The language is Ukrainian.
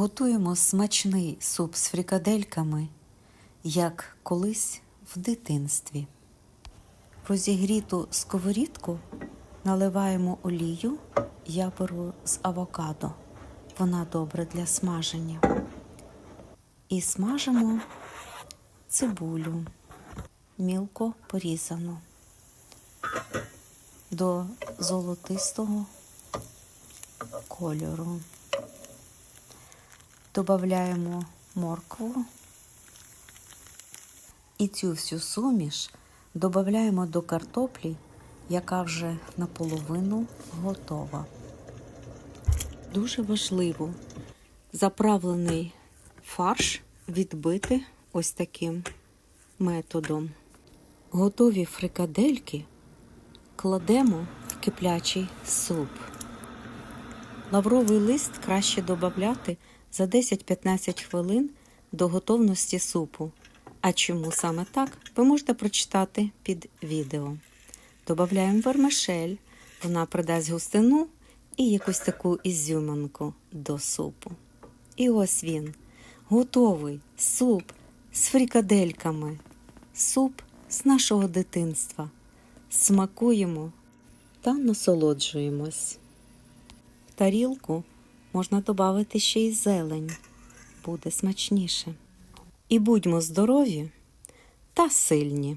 Готуємо смачний суп з фрикадельками, як колись в дитинстві. В розігріту сковорідку наливаємо олію, я беру з авокадо. Вона добра для смаження. І смажимо цибулю, мілко порізану до золотистого кольору. Добавляємо моркву і цю всю суміш додаємо до картоплі, яка вже наполовину готова. Дуже важливо заправлений фарш відбити ось таким методом. Готові фрикадельки кладемо в киплячий суп. Лавровий лист краще додати за 10-15 хвилин до готовності супу. А чому саме так, ви можете прочитати під відео. Додаємо вермишель, вона придасть густину і якусь таку ізюминку до супу. І ось він, готовий суп з фрікадельками, суп з нашого дитинства. Смакуємо та насолоджуємось. В тарілку можна додати ще й зелень, буде смачніше. І будьмо здорові та сильні.